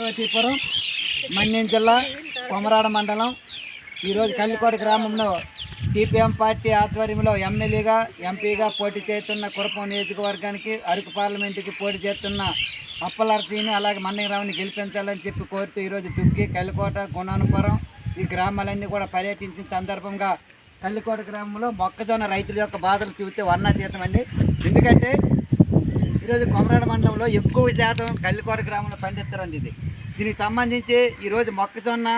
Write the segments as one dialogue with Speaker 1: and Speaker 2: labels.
Speaker 1: పార్వతీపురం మన్యం జిల్లా కొమరాడ మండలం. ఈరోజు కల్లికోట గ్రామంలో సిపిఎం పార్టీ ఆధ్వర్యంలో ఎమ్మెల్యేగా ఎంపీగా పోటీ చేస్తున్న కురపం నియోజకవర్గానికి అరకు పార్లమెంటుకి పోటీ చేస్తున్న అప్పలర్సీని అలాగే మన్నగిరావుని గెలిపించాలని చెప్పి కోరుతూ ఈరోజు దుగ్గి కల్లికోట గుణానుపురం ఈ గ్రామాలన్నీ కూడా పర్యటించిన సందర్భంగా కల్లికోట గ్రామంలో మొక్కజొన్న రైతుల యొక్క బాధలు చూపితే వర్ణాతీతం అండి ఎందుకంటే ఈరోజు కొమరాడ మండలంలో ఎక్కువ శాతం కల్లికోట గ్రామంలో పండిస్తారండి ఇది. దీనికి సంబంధించి ఈరోజు మొక్కజొన్న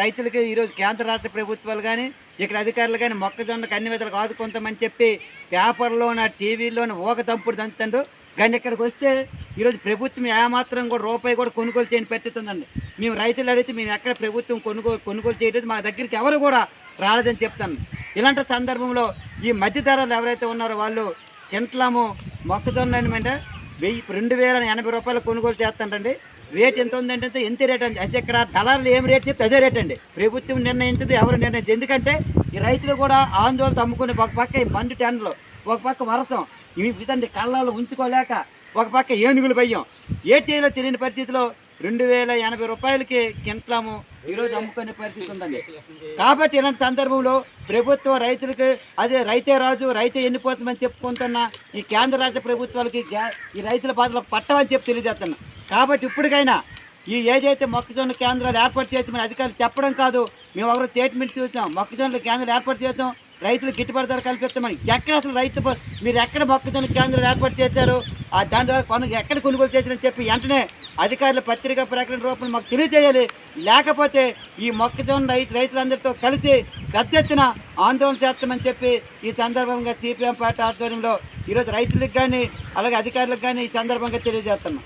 Speaker 1: రైతులకి ఈరోజు కేంద్ర రాష్ట్ర ప్రభుత్వాలు కానీ ఇక్కడ అధికారులు కానీ మొక్కజొన్నకు అన్ని విధాలకు ఆదుకుంటామని చెప్పి పేపర్లోన టీవీలోన ఊక తంపుడు దంచుతుండ్రు. కానీ ఇక్కడికి వస్తే ఈరోజు ప్రభుత్వం ఏమాత్రం కూడా రూపాయి కూడా కొనుగోలు చేయని పెట్టుతుందండి మేము రైతులు అడిగితే మేము ఎక్కడ ప్రభుత్వం కొనుగోలు కొనుగోలు చేయలేదు మా దగ్గరికి ఎవరు కూడా రాలేదని చెప్తాను. ఇలాంటి సందర్భంలో ఈ మధ్యధరలు ఎవరైతే ఉన్నారో వాళ్ళు తింటలాము మొక్కజొన్న ఏంటంటే వెయ్యి రెండు వేల ఎనభై రూపాయలు కొనుగోలు చేస్తానండి. రేట్ ఎంత ఉందంటే ఎంత రేట్ అండి. అయితే ఇక్కడ దళారులు ఏం రేట్ చెప్తే అదే రేట్ అండి. ప్రభుత్వం నిర్ణయించదు ఎవరు నిర్ణయించదు. ఎందుకంటే ఈ రైతులు కూడా ఆందోళన అమ్ముకుని ఒక పక్క ఈ మండు టెండలు ఒక పక్క వరసం. ఇవి ఇదండి కళ్ళలో ఉంచుకోలేక ఒక పక్క ఏనుగులు భయం. ఏ చేయాలో తెలియని పరిస్థితిలో రెండు వేల ఎనభై రూపాయలకి కింటలము ఈరోజు అమ్ముకునే పరిస్థితి ఉందండి. కాబట్టి ఇలాంటి సందర్భంలో ప్రభుత్వం రైతులకు అదే రైతే రాజు రైతే ఎన్నిపోతుందని చెప్పుకుంటున్న ఈ కేంద్ర రాష్ట్ర ప్రభుత్వాలకి ఈ రైతుల బాధలు పట్టవని చెప్పి తెలియజేస్తున్నా. కాబట్టి ఇప్పటికైనా ఈ ఏదైతే మొక్కజొన్న కేంద్రాలు ఏర్పాటు చేసి అధికారులు చెప్పడం కాదు మేము ఒకరు స్టేట్మెంట్ చూసాం మొక్కజొన్న కేంద్రాలు ఏర్పాటు చేసాం రైతులు గిట్టుబాటు ధర కల్పిస్తామని ఎక్కడ అసలు రైతు మీరు ఎక్కడ మొక్కజొన్న కేంద్రం ఏర్పాటు చేశారు? ఆ దాని ద్వారా కొను ఎక్కడ కొనుగోలు చేశారని చెప్పి వెంటనే అధికారులు పత్రికా ప్రకటన రూపంలో మాకు తెలియజేయాలి. లేకపోతే ఈ మొక్కజొన్న రైతు రైతులందరితో కలిసి పెద్ద ఎత్తున ఆందోళన చేస్తామని చెప్పి ఈ సందర్భంగా సిపిఎం పార్టీ ఆధ్వర్యంలో ఈరోజు రైతులకు కానీ అలాగే అధికారులకు కానీ ఈ సందర్భంగా తెలియజేస్తున్నాం.